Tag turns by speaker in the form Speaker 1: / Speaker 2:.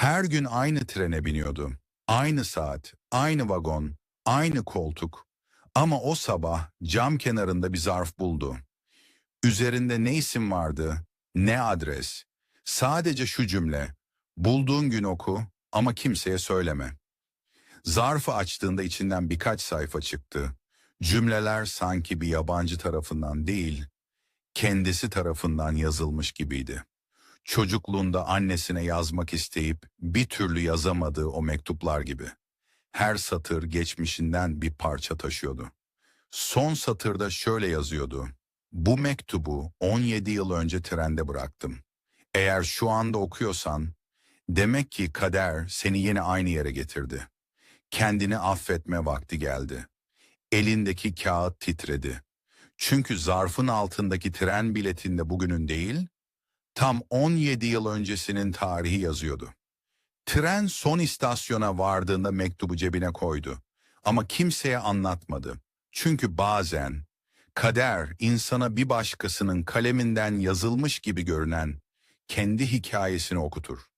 Speaker 1: Her gün aynı trene biniyordu. Aynı saat, aynı vagon, aynı koltuk. Ama o sabah cam kenarında bir zarf buldu. Üzerinde ne isim vardı, ne adres. Sadece şu cümle, bulduğun gün oku ama kimseye söyleme. Zarfı açtığında içinden birkaç sayfa çıktı. Cümleler sanki bir yabancı tarafından değil, kendisi tarafından yazılmış gibiydi. Çocukluğunda annesine yazmak isteyip bir türlü yazamadığı o mektuplar gibi. Her satır geçmişinden bir parça taşıyordu. Son satırda şöyle yazıyordu. Bu mektubu 17 yıl önce trende bıraktım. Eğer şu anda okuyorsan, demek ki kader seni yine aynı yere getirdi. Kendini affetme vakti geldi. Elindeki kağıt titredi. Çünkü zarfın altındaki tren biletinde bugünün değil, tam 17 yıl öncesinin tarihi yazıyordu. Tren son istasyona vardığında mektubu cebine koydu. Ama kimseye anlatmadı. Çünkü bazen kader insana bir başkasının kaleminden yazılmış gibi görünen kendi hikayesini okutur.